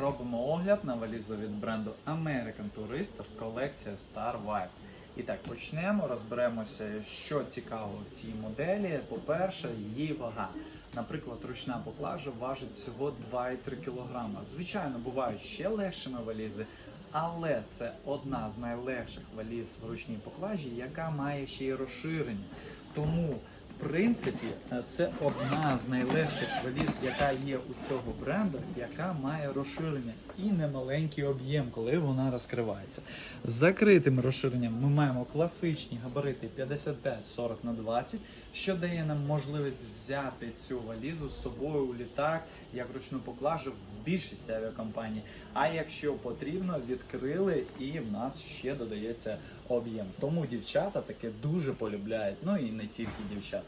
робимо огляд на валізу від бренду American Tourister колекція Star Vibe. І так, почнемо, розберемося, що цікаво в цій моделі. По-перше, її вага. Наприклад, ручна поклажа важить всього 2,3 кг. Звичайно, бувають ще легшими валізи, але це одна з найлегших валіз в ручній поклажі, яка має ще й розширення. Тому, принципі, це одна з найлегших валіз, яка є у цього бренду, яка має розширення і немаленький об'єм, коли вона розкривається. З закритим розширенням ми маємо класичні габарити 55-40 на 20, що дає нам можливість взяти цю валізу з собою у літак, як ручну поклажу в більшості авіакомпаній. А якщо потрібно, відкрили і в нас ще додається об'єм. Тому дівчата таке дуже полюбляють, ну і не тільки дівчата.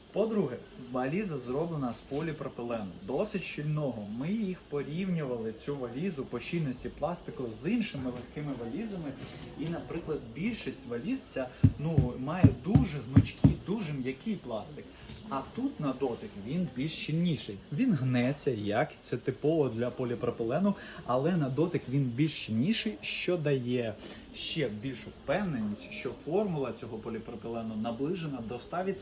По-друге, валіза зроблена з поліпропилену, досить щільного. Ми їх порівнювали цю валізу по щільності пластику з іншими легкими валізами. І, наприклад, більшість валіз ця ну, має дуже гнучкий, дуже м'який пластик. А тут на дотик він більш щільніший. Він гнеться, як це типово для поліпропилену, але на дотик він більш щільніший, що дає ще більшу впевненість, що формула цього поліпропилену наближена до 100%.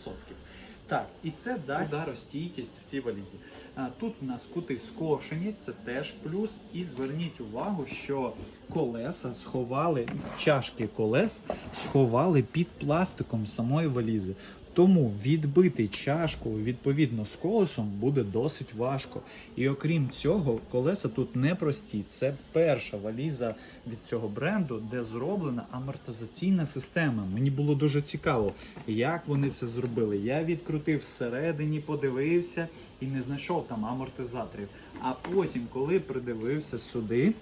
Так, і це дасть ударостійкість в цій валізі. А, Тут в нас кути скошені, це теж плюс. І зверніть увагу, що колеса сховали, чашки колес сховали під пластиком самої валізи. Тому відбити чашку відповідно з колесом буде досить важко. І окрім цього, колеса тут не прості. Це перша валіза від цього бренду, де зроблена амортизаційна система. Мені було дуже цікаво, як вони це зробили. Я відкрутив всередині, подивився і не знайшов там амортизаторів. А потім, коли придивився сюди.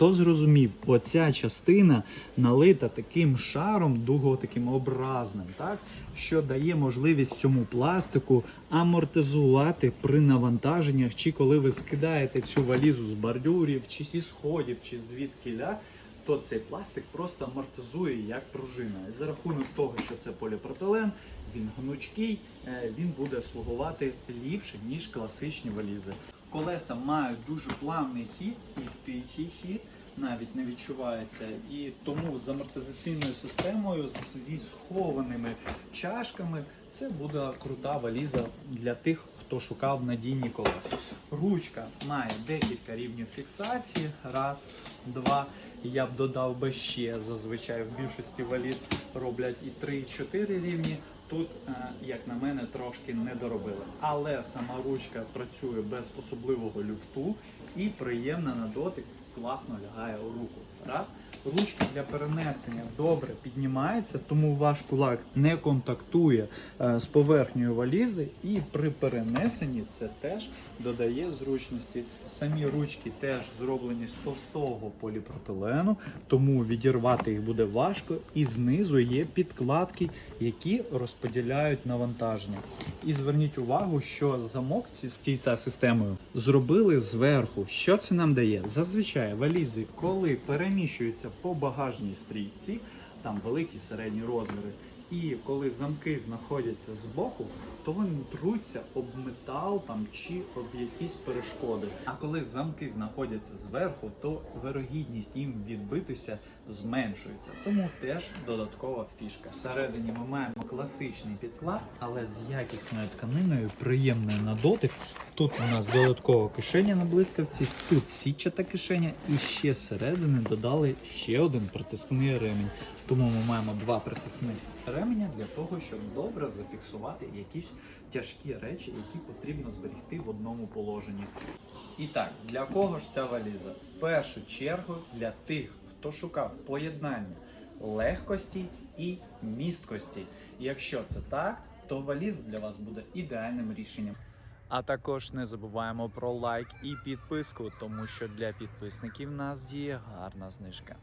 То зрозумів, оця частина налита таким шаром, дуго таким образним, так що дає можливість цьому пластику амортизувати при навантаженнях, чи коли ви скидаєте цю валізу з бордюрів, чи зі сходів, чи звідкиля, то цей пластик просто амортизує як пружина. І за рахунок того, що це поліпропилен, він гнучкий, е, він буде слугувати ліпше ніж класичні валізи. Колеса мають дуже плавний хід і тихий хід, навіть не відчувається. І тому з амортизаційною системою, зі схованими чашками, це буде крута валіза для тих, хто шукав надійні колеса. Ручка має декілька рівнів фіксації. Раз, два. Я б додав би ще зазвичай в більшості валіз роблять і 3-4 рівні. Тут, е, як на мене, трошки не доробили. Але сама ручка працює без особливого люфту і приємна на дотик, класно лягає у руку. Раз. Ручка для перенесення добре піднімається, тому ваш кулак не контактує е, з поверхнею валізи, і при перенесенні це теж додає зручності. Самі ручки теж зроблені з товстого поліпропилену, тому відірвати їх буде важко. І знизу є підкладки, які розподіляють навантаження. І зверніть увагу, що замок з цією системою зробили зверху. Що це нам дає? Зазвичай валізи, коли переміщуються по багажній стрійці, там великі середні розміри. І коли замки знаходяться збоку, то вони труться об метал там чи об якісь перешкоди. А коли замки знаходяться зверху, то вирогідність їм відбитися зменшується. Тому теж додаткова фішка. Всередині ми маємо класичний підклад, але з якісною тканиною, приємною на дотик. Тут у нас додаткова кишеня на блискавці, тут сітчата кишеня, і ще зсередини додали ще один притискний ремінь. Тому ми маємо два притисних ременя для того, щоб добре зафіксувати якісь тяжкі речі, які потрібно зберегти в одному положенні. І так, для кого ж ця валіза? В першу чергу для тих, хто шукав поєднання легкості і місткості. Якщо це так, то валіз для вас буде ідеальним рішенням. А також не забуваємо про лайк і підписку, тому що для підписників нас діє гарна знижка.